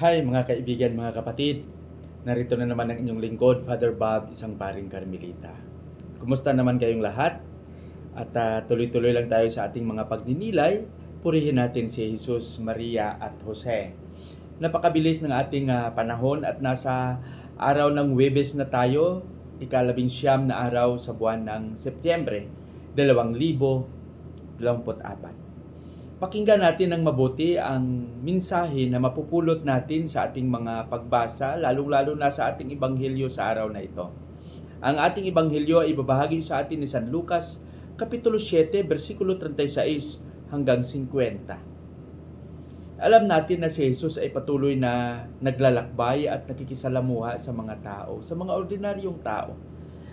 Hi mga kaibigan, mga kapatid. Narito na naman ang inyong lingkod, Father Bob, isang paring Carmelita. Kumusta naman kayong lahat? At ah, tuloy-tuloy lang tayo sa ating mga pagninilay. Purihin natin si Jesus, Maria at Jose. Napakabilis ng ating ah, panahon at nasa araw ng Webes na tayo, ikalabing siyam na araw sa buwan ng Setyembre, 2024. Pakinggan natin ng mabuti ang minsahe na mapupulot natin sa ating mga pagbasa, lalong-lalo na sa ating ebanghelyo sa araw na ito. Ang ating ebanghelyo ay ibabahagi sa atin ni San Lucas, Kapitulo 7, versikulo 36 hanggang 50. Alam natin na si Jesus ay patuloy na naglalakbay at nakikisalamuha sa mga tao, sa mga ordinaryong tao,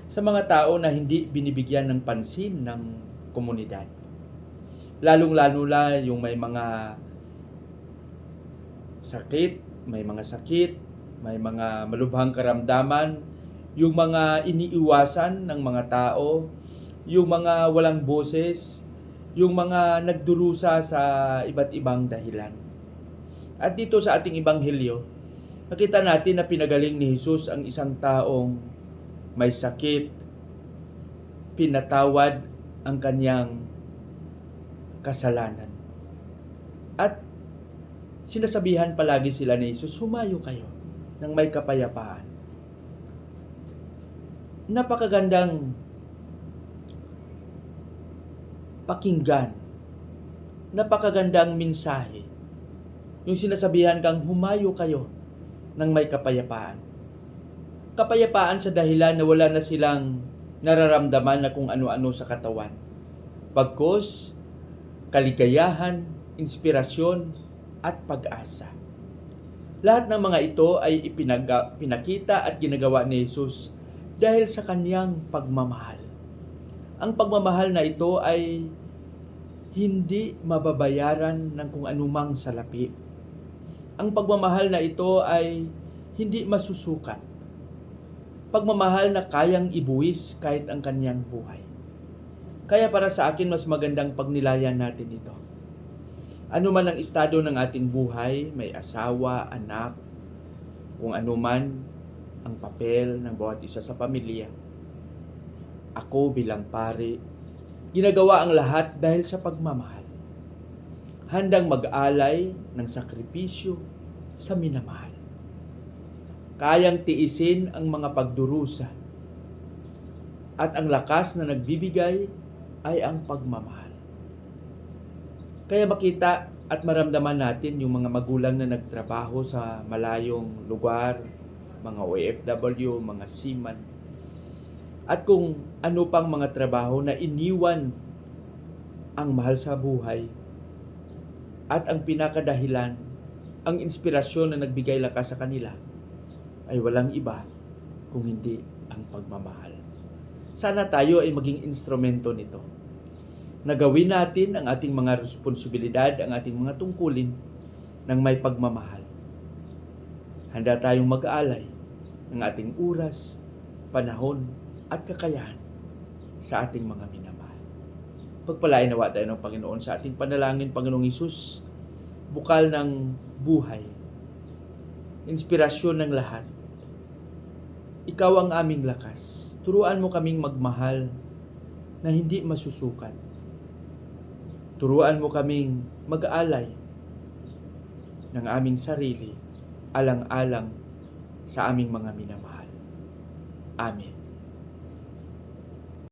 sa mga tao na hindi binibigyan ng pansin ng komunidad lalong-lalo na yung may mga sakit, may mga sakit, may mga malubhang karamdaman, yung mga iniiwasan ng mga tao, yung mga walang boses, yung mga nagdurusa sa iba't ibang dahilan. At dito sa ating ebanghelyo, nakita natin na pinagaling ni Jesus ang isang taong may sakit, pinatawad ang kanyang kasalanan. At sinasabihan palagi sila ni Jesus, humayo kayo ng may kapayapaan. Napakagandang pakinggan. Napakagandang mensahe. Yung sinasabihan kang humayo kayo ng may kapayapaan. Kapayapaan sa dahilan na wala na silang nararamdaman na kung ano-ano sa katawan. Pagkos, kaligayahan, inspirasyon, at pag-asa. Lahat ng mga ito ay ipinaga, pinakita at ginagawa ni Jesus dahil sa kanyang pagmamahal. Ang pagmamahal na ito ay hindi mababayaran ng kung anumang salapi. Ang pagmamahal na ito ay hindi masusukat. Pagmamahal na kayang ibuwis kahit ang kanyang buhay. Kaya para sa akin, mas magandang pagnilayan natin ito. Ano man ang estado ng ating buhay, may asawa, anak, kung ano man ang papel ng bawat isa sa pamilya. Ako bilang pare, ginagawa ang lahat dahil sa pagmamahal. Handang mag-alay ng sakripisyo sa minamahal. Kayang tiisin ang mga pagdurusa at ang lakas na nagbibigay ay ang pagmamahal. Kaya makita at maramdaman natin yung mga magulang na nagtrabaho sa malayong lugar, mga OFW, mga seaman, at kung ano pang mga trabaho na iniwan ang mahal sa buhay at ang pinakadahilan, ang inspirasyon na nagbigay lakas sa kanila ay walang iba kung hindi ang pagmamahal. Sana tayo ay maging instrumento nito. Nagawin natin ang ating mga responsibilidad, ang ating mga tungkulin ng may pagmamahal. Handa tayong mag-aalay ng ating oras, panahon, at kakayahan sa ating mga minamahal. Pagpalain nawa tayo ng Panginoon sa ating panalangin, Panginoong Isus, bukal ng buhay, inspirasyon ng lahat. Ikaw ang aming lakas. Turuan mo kaming magmahal na hindi masusukat. Turuan mo kaming mag-alay ng aming sarili alang-alang sa aming mga minamahal. Amen.